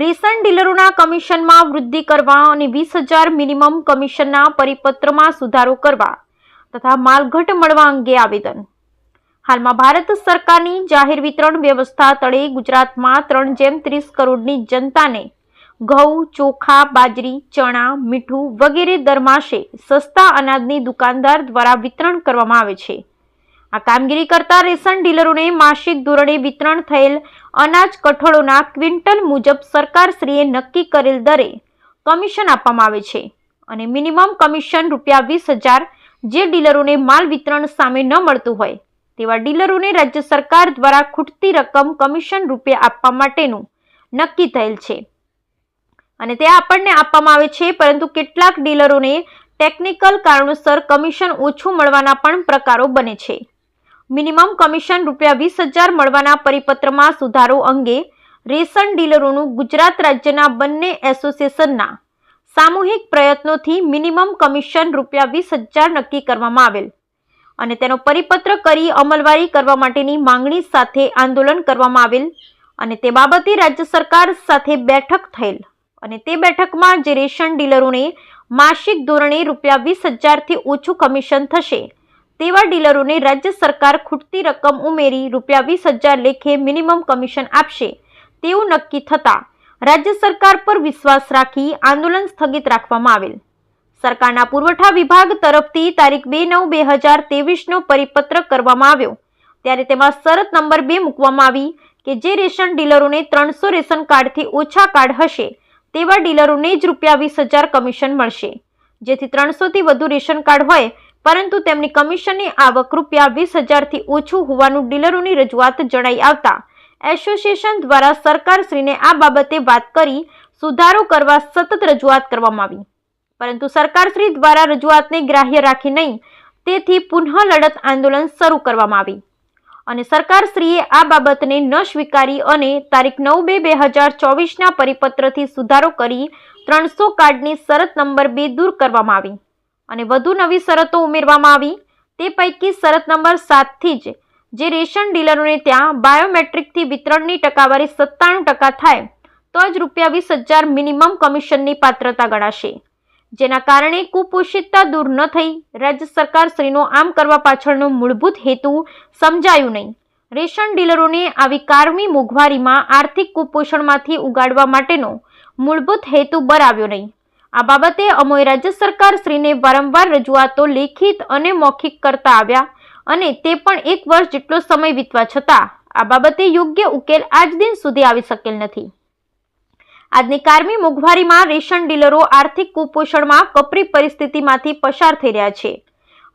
Ration ડીલરોના કમિશનમાં વૃદ્ધિ કરવા અને વીસ હજાર મિનિમમ કમિશનના પરિપત્રમાં સુધારો કરવા તથા માલઘટ મળવા અંગે આવેદન. હાલમાં ભારત સરકારની જાહેર વિતરણ વ્યવસ્થા તળે ગુજરાતમાં ત્રણ જેમ ત્રીસ કરોડની જનતાને ઘઉં, ચોખા, બાજરી, ચણા, મીઠું વગેરે દરમાશે સસ્તા અનાજની દુકાનદાર દ્વારા વિતરણ કરવામાં આવે છે. આ કામગીરી કરતા રેશન ડીલરોને માસિક ધોરણે વિતરણ થયેલ અનાજ કઠોળોના ક્વિન્ટલ મુજબ સરકારશ્રીએ નક્કી કરેલ દરે કમિશન આપવામાં આવે છે અને મિનિમમ કમિશન રૂપિયા વીસ હજાર જે ડીલરોને માલ વિતરણ સામે ન મળતું હોય તેવા ડીલરોને રાજ્ય સરકાર દ્વારા ખૂટતી રકમ કમિશન રૂપે આપવા માટેનું નક્કી થયેલ છે. અને તે આપણને આપવામાં આવે છે, પરંતુ કેટલાક ડીલરોને ટેકનિકલ કારણોસર કમિશન ઓછું મળવાના પણ પ્રકારો બને છે. મિનિમમ કમિશન રૂપિયા વીસ હજાર મળવાના પરિપત્રમાં સુધારો અંગે રેશન ડીલરોનું ગુજરાત રાજ્યના બંને એસોસિએશનના સામૂહિક પ્રયત્નોથી મિનિમમ કમિશન રૂપિયા વીસ હજાર નક્કી કરવામાં આવેલ. અને તેનો પરિપત્ર કરી અમલવારી કરવા માટેની માંગણી સાથે આંદોલન કરવામાં આવેલ અને તે બાબતે રાજ્ય સરકાર સાથે બેઠક થયેલ. અને તે બેઠકમાં જે રેશન ડીલરોને માસિક ધોરણે રૂપિયા વીસ હજારથી ઓછું કમિશન થશે તેવા ડીલરોને રાજ્ય સરકાર ખૂટતી રકમ ઉમેરી રૂપિયા વીસ હજાર લેખે મિનિમમ કમિશન આપશે. તેવું નક્કી થતાં રાજ્ય સરકાર પર વિશ્વાસ રાખી આંદોલન સ્થગિત રાખવામાં આવેલ. સરકારના પુરવઠા વિભાગ તરફથી તારીખ બે નવ બે હજાર ત્રેવીસનો પરિપત્ર કરવામાં આવ્યો. ત્યારે તેમાં શરત નંબર બે મૂકવામાં આવી કે જે રેશન ડીલરોને ત્રણસો રેશન કાર્ડથી ઓછા કાર્ડ હશે, તેવા ડીલરોને જ રૂપિયા વીસ હજાર કમિશન મળશે. જેથી ત્રણસોથી વધુ રેશન કાર્ડ હોય પરંતુ તેમની કમિશનની આવક રૂપિયા વીસ હજારથી ઓછું હોવાનું ડીલરોની રજૂઆત જણાઈ આવતા એસોસિએશન દ્વારા સરકારશ્રીને આ બાબતે વાત કરી સુધારો કરવા સતત રજૂઆત કરવામાં આવી. પરંતુ સરકારશ્રી દ્વારા રજૂઆતને ગ્રાહ્ય રાખી નહીં, તેથી પુનઃ લડત આંદોલન શરૂ કરવામાં આવી. અને સરકારશ્રીએ આ બાબતને ન સ્વીકારી અને તારીખ નવ બે બે હજાર ચોવીસના પરિપત્રથી સુધારો કરી ત્રણસો કાર્ડની શરત નંબર બે દૂર કરવામાં આવી. અને વધુ નવી શરતો ઉમેરવામાં આવી. તે પૈકી શરત નંબર સાતથી જ, જે રેશન ડીલરોને ત્યાં બાયોમેટ્રિકથી વિતરણની ટકાવારી સત્તાણું ટકા થાય, તો જ રૂપિયા વીસ હજાર મિનિમમ કમિશનની પાત્રતા ગણાશે. જેના કારણે કુપોષિતતા દૂર ન થઈ, રાજ્ય સરકાર શ્રીનો આમ કરવા પાછળનો મૂળભૂત હેતુ સમજાયું નહીં. રેશન ડીલરોને આવી કારમી મોંઘવારીમાં આર્થિક કુપોષણમાંથી ઉગાડવા માટેનો મૂળભૂત હેતુ બરાવ્યો નહીં. આ બાબતે અમોએ રાજ્ય સરકારશ્રીને વારંવાર રજૂઆતો લેખિત અને મૌખિક કરતા આવ્યા અને તે પણ એક વર્ષ જેટલો સમય વીતવા છતાં આ બાબતે યોગ્ય ઉકેલ આજ દિન સુધી આવી શકેલ નથી. આજની કારમી મોંઘવારીમાં રેશન ડીલરો આર્થિક કુપોષણમાં કપરી પરિસ્થિતિમાંથી પસાર થઈ રહ્યા છે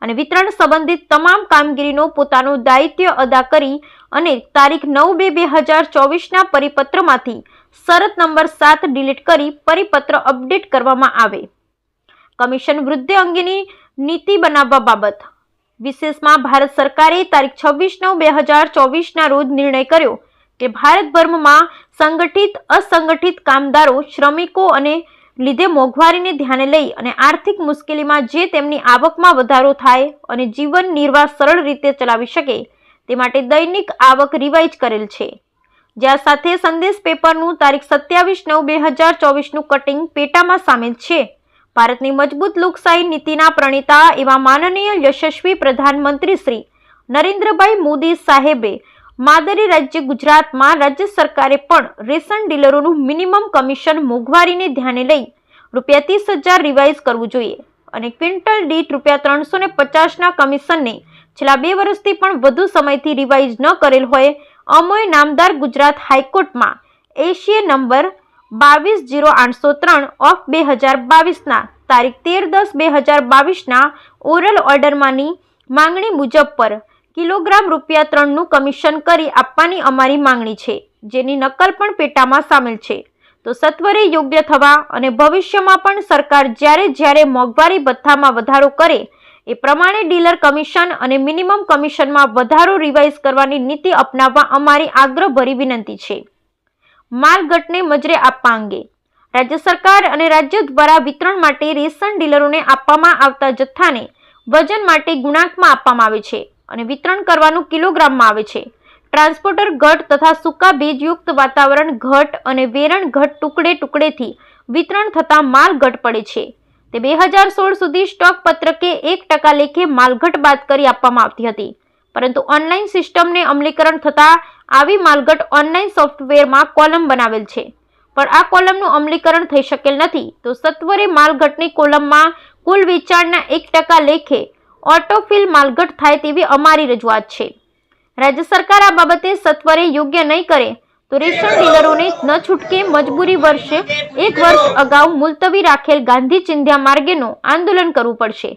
અને વિતરણ સંબંધિત તમામ કામગીરીનો પોતાનું દાયિત્વ અદા કરી અને તારીખ નવ બે બે હજાર ચોવીસના પરિપત્રમાંથી શરત નંબર સાત ડિલીટ કરી પરિપત્ર અપડેટ કરવામાં આવે. કમિશન વૃદ્ધિ અંગેની નીતિ બનાવવા બાબત. વિશેષમાં ભારત સરકારે તારીખ છવ્વીસ નવ બે હજાર ચોવીસના રોજ નિર્ણય કર્યો કે ભારતભરમાં સંગઠિત, અસંગઠિત કામદારો, શ્રમિકો અને લીધે મોંઘવારીને ધ્યાને લઈ અને આર્થિક મુશ્કેલીમાં જે તેમની આવકમાં વધારો થાય અને જીવન નિર્વાહ સરળ રીતે ચલાવી શકે, તે માટે દૈનિક આવક રિવાઇઝ કરેલ છે. જ્યાં સાથે સંદેશ પેપરનું તારીખ સત્યાવીસ નવ બે હજાર ચોવીસનું કટિંગ પેટામાં સામેલ છે. ભારતની મજબૂત લોકશાહી નીતિના પ્રણેતા એવા માનનીય યશસ્વી પ્રધાનમંત્રી શ્રી નરેન્દ્રભાઈ મોદી સાહેબે માદરી રાજ્ય ગુજરાતમાં રાજ્ય સરકારે પણ રેશન ડીલરોનું મિનિમમ કમિશન મોંઘવારીને ધ્યાને લઈ રૂપિયા ત્રીસ હજાર રિવાઇઝ કરવું જોઈએ અને ક્વિન્ટલ દીઠ રૂપિયા ત્રણસો ને પચાસના કમિશનને છેલ્લા બે વર્ષથી પણ વધુ સમયથી રિવાઇઝ ન કરેલ હોય અમોએ નામદાર ગુજરાત હાઈકોર્ટમાં એશિય નંબર બાવીસ જીરો આઠસો ત્રણ ઓફ બે હજાર બાવીસના તારીખ તેર દસ બે હજાર બાવીસના ઓરલ ઓર્ડરમાંની માંગણી મુજબ પર કિલોગ્રામ રૂપિયા ત્રણનું કમિશન કરી આપવાની અમારી માંગણી છે, જેની નકલ પણ પેટામાં સામેલ છે. તો સત્વરે યોગ્ય થવા અને ભવિષ્યમાં પણ સરકાર જ્યારે જ્યારે મોંઘવારી ભથ્થામાં વધારો કરે એ પ્રમાણે ડીલર કમિશન અને મિનિમમ કમિશનમાં વધારો રિવાઇઝ કરવાની નીતિ અપનાવવા અમારી આગ્રહભરી વિનંતી છે. માલગટને મજરે આપવા અંગે રાજ્ય સરકાર અને રાજ્ય દ્વારા વિતરણ માટે રેશન ડીલરોને આપવામાં આવતા જથ્થાને વજન માટે ગુણાંકમાં આપવામાં આવે છે અને વિતરણ કરવાનું કિલોગ્રામમાં આવે છે. ટ્રાન્સપોર્ટર ઘટ તથા સૂકા ભેજયુક્ત વાતાવરણ ઘટ અને વેરણ ઘટ ટુકડે ટુકડેથી વિતરણ થતાં માલ ઘટ પડે છે. તે બે હજાર સોળ સુધી સ્ટોક પત્રકે એક ટકા લેખે માલઘટ બાદ કરી આપવામાં આવતી હતી. પરંતુ ઓનલાઈન સિસ્ટમને અમલીકરણ થતાં આવી માલઘટ ઓનલાઈન સોફ્ટવેરમાં કોલમ બનાવેલ છે. પણ આ કોલમનું અમલીકરણ થઈ શકેલ નથી. તો સત્વરે માલઘટની કોલમમાં કુલ વેચાણના એક ટકા લેખે ઓટોફિલ માલઘટ થાય તેવી અમારી રજૂઆત છે. રાજ્ય સરકાર આ બાબતે સત્વરે યોગ્ય નહીં કરે તો રેશન ડીલરોને ન છૂટકે મજબૂરી વર્ષે એક વર્ષ અગાઉ મુલતવી રાખેલ ગાંધી ચિંધ્યા માર્ગેનું આંદોલન કરવું પડશે.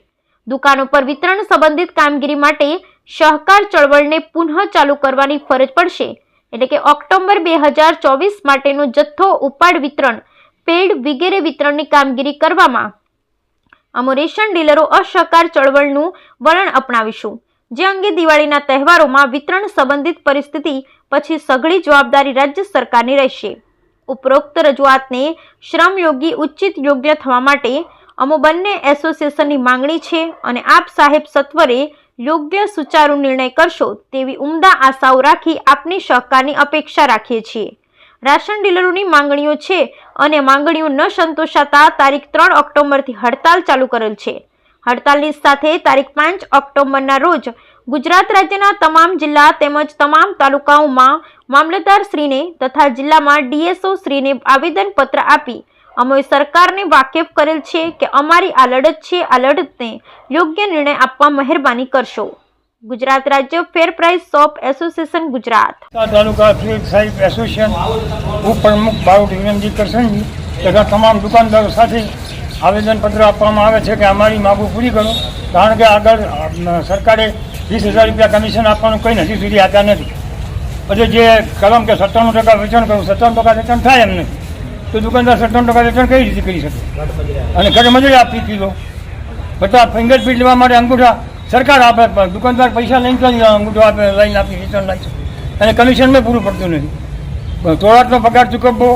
દુકાનો પર વિતરણ સંબંધિત કામગીરી માટે સહકાર ચળવળને પુનઃ ચાલુ કરવાની ફરજ પડશે. એટલે કે ઓક્ટોબર બે હજાર ચોવીસ માટેનો જથ્થો, ઉપાડ વિતરણ, પેડ વગેરે વિતરણની કામગીરી કરવામાં. અમો રેશન ડીલરો અસહકાર ચળવળનું વલણ અપનાવીશું. જે અંગે દિવાળીના તહેવારોમાં વિતરણ સંબંધિત પરિસ્થિતિ પછી સઘળી જવાબદારી રાજ્ય સરકારની રહેશે. ઉપરોક્ત રજૂઆતને શ્રમયોગી ઉચિત યોગ્ય થવા માટે અમો બંને એસોસિએશનની માંગણી છે અને આપ સાહેબ સત્વરે યોગ્ય સુચારુ નિર્ણય કરશો તેવી ઉમદા આશાઓ રાખી આપની સહકારની અપેક્ષા રાખીએ છીએ. રાશન ડીલરોની માંગણીઓ છે અને માંગણીઓ ન સંતોષાતા તારીખ ત્રણ ઓક્ટોબરથી હડતાલ ચાલુ કરેલ છે. હડતાલની સાથે તારીખ પાંચ ઓક્ટોબરના રોજ ગુજરાત રાજ્યના તમામ જિલ્લા તેમજ તમામ તાલુકાઓમાં મામલતદાર શ્રીને તથા જિલ્લામાં ડીએસઓ શ્રીને આવેદનપત્ર આપી અમે સરકારને વાકેફ કરેલ છે કે અમારી આ લડત છે, આ લડતને યોગ્ય નિર્ણય આપવા મહેરબાની કરશો. ગુજરાત રાજ્ય fair price shop association Gujarat. Taluka field સાહેબ એસોસિએશન ઉપપ્રમુખ બારોટ વિનંતી કરશનજી તથા તમામ દુકાનદારો સાથે આવેદનપત્ર આપવામાં આવે છે કે અમારી માગો પૂરી કરો. કારણ કે આગળ સરકારે વીસ હજાર રૂપિયા કમિશન આપવાનું કંઈ હજી સુધી આપ્યા નથી. પછી જે કલમ કે સત્તાણું ટકા વેચાણ કરવું સત્તાણું ટકા વેચાણ થાય એમ નથી તો દુકાનદાર સત્તાણું ટકા વેચાણ કઈ રીતે કરી શકે? અને ઘરે મજૂરી આપી કીધો બધા ફિંગરપ્રિન્ટ લેવા માટે અંગૂઠા, સરકાર આપે, પણ દુકાનદાર પૈસા લઈને તો અંગૂઠો આપે લઈને આપી રિટર્ન લાવી અને કમિશનમાં પૂરું પડતું નથી. તોળાટનો પગાર ચૂકવવો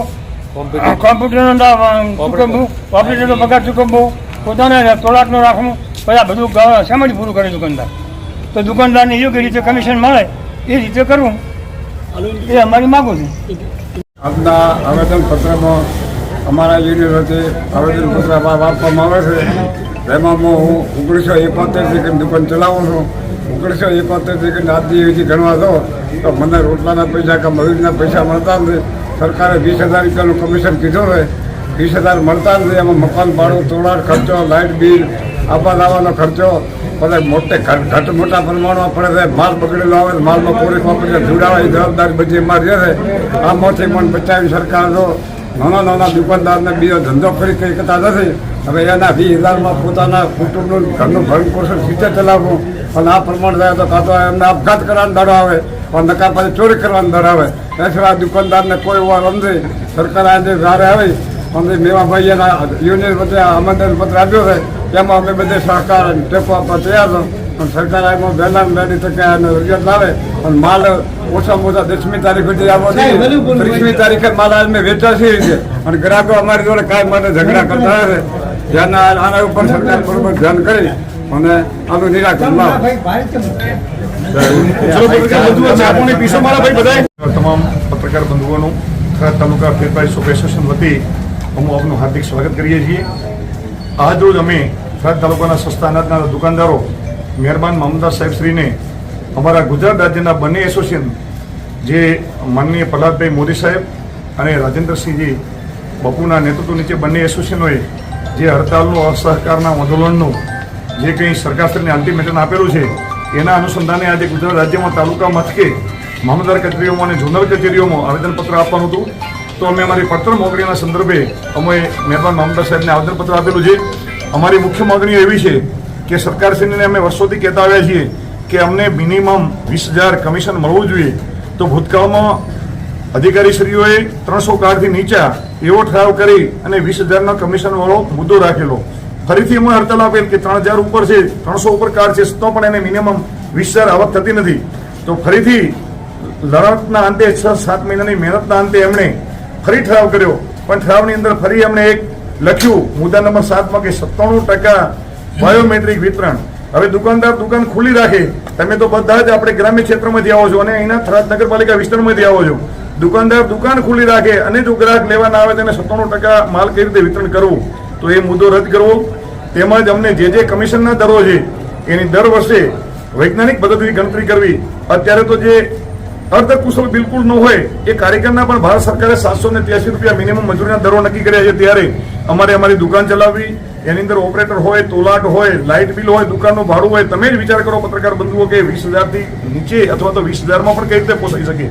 કોમ્પ્યુટરનો ઓપરેટરનો પગાર ચૂકવવો. પોતાને તોળાટનો રાખવું. પછી આ બધું સમજ પૂરું કરે દુકાનદાર? તો દુકાનદારને યોગ્ય રીતે કમિશન મળે એ રીતે કરવું. એ અમારી માગું છે. આજના આવેદનપત્રમાં અમારા યુનિવર્સિટી આવેદનપત્ર આપવા- આપવામાં આવે છે. એમાં હું ઓગણીસો એકોતેરથી દુકાન ચલાવું છું. ઓગણીસો એકોતેરથી કરીને આજ ગણવા દો તો મને રોટલાના પૈસા કે મજૂરીના પૈસા મળતા નથી. સરકારે વીસ હજાર રૂપિયાનું કમિશન કીધું હોય, વીસ હજાર મળતા નથી એમાં મકાન, ભાડું તોડાટ ખર્ચો, લાઇટ બિલ આવવા લાવવાનો ખર્ચો. બધા મોટે ઘટ મોટા પ્રમાણમાં પડે છે. માલ બગડેલો આવે માલમાં પોલીસ વાપરીને ધૂડાવા એ જવાબદારી બધી અમારી છે. આમાંથી પણ બચાવી સરકાર જો નાના નાના દુકાનદારને બીજો ધંધો કરી કંઈ કરતા નથી. હવે એના વીસ હજારમાં પોતાના કુટુંબનું ઘરનું ભરણ પોષણ રીતે ચલાવવું અને આ પ્રમાણ થાય તો કાં તો એમને આપઘાત કરવાનો દાડો આવે. પણ નકા પછી ચોરી કરવાની ધરાવે એ સિવાય દુકાનદારને કોઈ વાર સમજે સરકાર આજે જ્યારે આવી અમે મેવાભાઈ એના યુનિયન બધે આમંત્રણ પત્ર આપ્યો છે તેમાં અમે બધે સહકાર ટેકો આપવા તૈયાર છો. પણ સરકાર એમાં વહેલા વહેલી તકે અને રજૂઆત લાવે. અને માલ ઓછામાં ઓછા દસમી તારીખ સુધી આવવો જોઈએ. ત્રીસમી તારીખે માલ આજ મેં વેચા છે અને ગ્રાહકો અમારી જોડે કાંઈ માટે ઝઘડા કરતા રહે છે. જેના આના ઉપર સરકાર બરોબર ધ્યાન કરી. અને આનું નિરાકરણ લાવે. તમામ પત્રકાર બંધુઓનું ખરા તાલુકા ફેરફાર શોપ એસોસિએશન વતી અમે આપનું હાર્દિક સ્વાગત કરીએ છીએ. આજ રોજ અમે ખરાદ તાલુકાના સસ્તા અનાજના દુકાનદારો મહેરબાન મામલદાર સાહેબશ્રીને અમારા ગુજરાત રાજ્યના બંને એસોસિએશન જે માનનીય પ્રહલાદભાઈ મોદી સાહેબ અને રાજેન્દ્રસિંહજી બપુના નેતૃત્વ નીચે બંને એસોસિએશનોએ જે હડતાલનું અસહકારના આંદોલનનું જે કંઈ સરકારશ્રીને અલ્ટિમેટમ આપેલું છે, એના અનુસંધાને આજે ગુજરાત રાજ્યમાં તાલુકા મથકે મામલદાર કચેરીઓમાં અને ઝોનલ કચેરીઓમાં આવેદનપત્ર આપવાનું હતું. તો અમે અમારી પત્ર મોકળીના સંદર્ભે અમે મહેરબાન મામલદાર સાહેબને આવેદનપત્ર આપેલું છે. અમારી મુખ્ય માગણીઓ એવી છે કે સરકારશ્રીને અમે વર્ષોથી કહેતા આવ્યા છીએ કે અમને મિનિમમ વીસ હજાર કમિશન મળવું જોઈએ. તો ભૂતકાળમાં અધિકારીશ્રીઓએ ત્રણસો કાર્ડથી નીચા એવો ઠરાવ કરી અને વીસ હજારનો કમિશનવાળો મુદ્દો રાખેલો. ફરીથી એમાં હડતાલ આપેલ કે ત્રણ હજાર ઉપર છે, ત્રણસો ઉપર કાર છે, તો પણ એને મિનિમમ વીસ હજાર આવક થતી નથી. તો ફરીથી લડતના અંતે છ, સાત મહિનાની મહેનતના અંતે એમણે ફરી ઠરાવ કર્યો. પણ ઠરાવની અંદર ફરી એમણે એક લખ્યું, મુદ્દા નંબર સાતમાં કે સત્તાણું ટકા બાયોમેટ્રિક વિતરણ. હવે દુકાનદાર દુકાન ખુલ્લી રાખે. તમે તો બધા જ આપણે ગ્રામ્ય ક્ષેત્રમાંથી આવો છો અને અહીંના થરાદ નગરપાલિકા વિસ્તારમાંથી આવો છો. દુકાનદાર દુકાન ખુલ્લી રાખે અને જો ગ્રાહક લેવા ના આવે તેને સત્તાણું ટકા માલ કઈ રીતે વિતરણ કરવું? તો એ મુદ્દો રદ કરવો. તેમજ અમને જે જે કમિશનના દરો છે, એની દર વર્ષે વૈજ્ઞાનિક પદ્ધતિની ગણતરી કરવી. અત્યારે તો જે અર્ધકુશળ બિલકુલ ન હોય, એ કાર્યક્રમના પણ ભારત સરકારે સાતસો ને ત્યાસી રૂપિયા મિનિમમ મજૂરીના દરો નક્કી કર્યા છે ત્યારે. અમારે અમારી દુકાન ચલાવવી, એની અંદર ઓપરેટર હોય, તોલાટ હોય લાઇટ બિલ હોય, દુકાનનું ભાડું હોય, તમે જ વિચાર કરો પત્રકાર બંધુઓ કે વીસ હજારથી નીચે અથવા તો વીસ હજારમાં પણ કઈ રીતે પોસાઈ શકે.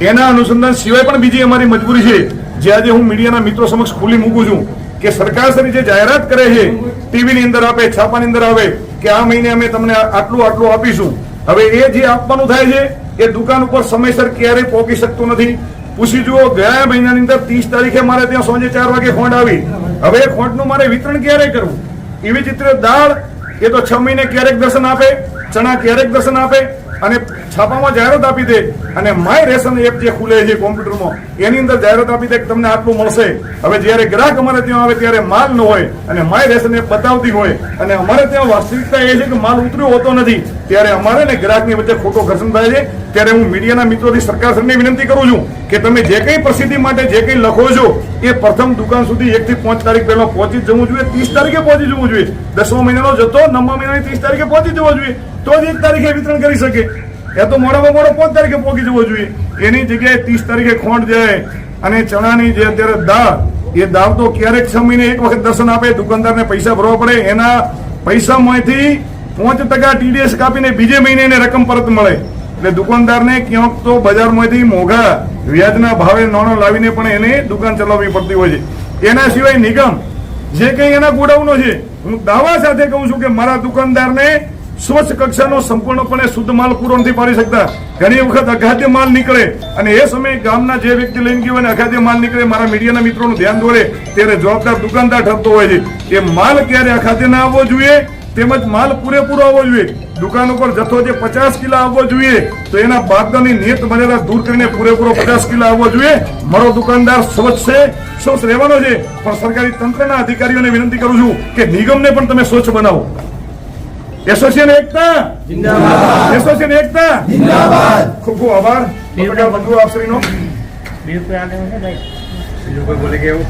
એના અનુસંધાન સિવાય પણ બીજી અમારી મજબૂરી છે, જે આજે હું મીડિયાના મિત્રો સમક્ષ ખુલ્લી મૂકું છું. કે સરકાર શ્રી જે જાહેરાત કરે છે, ટીવીની અંદર આપે, છાપાની અંદર આવે, કે આ મહિને અમે તમને આટલું આટલું આપીશું. હવે એ જે આપવાનું થાય છે, એ દુકાન ઉપર સમયસર ક્યારેય પહોંચી શકતું નથી. પૂછી જુઓ, ગયા મહિનાની અંદર ત્રીસ તારીખે મારે ત્યાં સાંજે ચાર વાગે ખોંડ આવી. હવે એ ખોંડનું મારે વિતરણ ક્યારે કરવું? એવી રીતે દાળ, એ તો છ મહિને ક્યારેક દર્શન આપે, ચણા ક્યારેક દર્શન આપે, અને છાપામાં જાહેરાત આપી દે અને માય રેશન એપ જે ખુલે છે કોમ્પ્યુટરમાં, એની અંદર જાહેરાત આપી દે કે તમને આટલું મળશે. હવે જ્યારે ગ્રાહક અમારે ત્યાં આવે ત્યારે માલ ન હોય અને માય રેશન એપ બતાવતી હોય અને અમારે ત્યાં વાસ્તવિકતા એ છે કે માલ ઉતર્યો હોતો નથી, ત્યારે અમારે ને ગ્રાહકની વચ્ચે ખોટો ઘર્ષણ થાય છે. ત્યારે હું મીડિયાના મિત્રોથી સરકારશ્રીને વિનંતી કરું છું કે તમે જે કંઈ પ્રસિદ્ધિ માટે જે કંઈ લખો છો, એ પ્રથમ દુકાન સુધી એકથી પાંચ તારીખ પહેલાં પહોંચી જવું જોઈએ. ત્રીસ તારીખે પહોંચી જવું જોઈએ. દસમા મહિનાનો જતો, નવમા મહિનાની ત્રીસ તારીખે પહોંચી જવો જોઈએ. તો જ એક તારીખે વિતરણ કરી શકે. એ તો મોડામાં મોડો પાંચ તારીખે પહોંચી જવો જોઈએ. એની જગ્યાએ ત્રીસ તારીખે ખોંડ જાય અને ચણાની જે અત્યારે દાળ, એ દાળ તો ક્યારેક સમયને એક વખત દર્શન આપે, દુકાનદારને પૈસા ભરવા પડે, એના પૈસામાંથી પાંચ ટકા ટીડીએસ કાપીને બીજે મહિને એને રકમ પરત મળે. એટલે દુકાનદારને ક્યાંક તો બજારમાંથી મોંઘા, વ્યાજના ભાવે નાણો લાવીને પણ એને દુકાન ચલાવવી પડતી હોય છે. એના સિવાય નિગમ, જે કંઈ એના ગોડાઉનો છે, હું દાવા સાથે કહું છું કે મારા દુકાનદારને સ્વચ્છ કક્ષાનો સંપૂર્ણપણે શુદ્ધ માલ પૂરો નથી પાડી શકતા ઘણી વખત અખાદ્ય માલ નીકળે અને એ સમયે ગામના જે વ્યક્તિ લઈને ગયો અને અખાદ્ય માલ નીકળે, મારા મીડિયાના મિત્રોનું ધ્યાન દોરે, ત્યારે જવાબદાર દુકાનદાર ઠરતો હોય છે એ માલ ક્યારે અખાદ્ય ના આવવો જોઈએ, તેમજ માલ પૂરેપૂરો આવવો જોઈએ. દુકાન ઉપર જથ્થો જે પચાસ કિલો આવવો જોઈએ, તો એના બાદની નિયત મર્યાદા દૂર કરીને પૂરેપૂરો પચાસ કિલો આવવો જોઈએ. મારો દુકાનદાર સ્વચ્છ છે, સ્વચ્છ રહેવાનો છે, પણ સરકારી તંત્રના અધિકારીઓને વિનંતી કરું છું કે નિગમને પણ તમે સ્વચ્છ બનાવો. એસોસિએશન એકતા. એસોસિએશન એકતા. ખૂબ ખૂબ આભાર. પત્રકાર બંધુ આપશ્રીનો. બે રૂપિયા ભાઈ બીજું કોઈ બોલે કે એવું?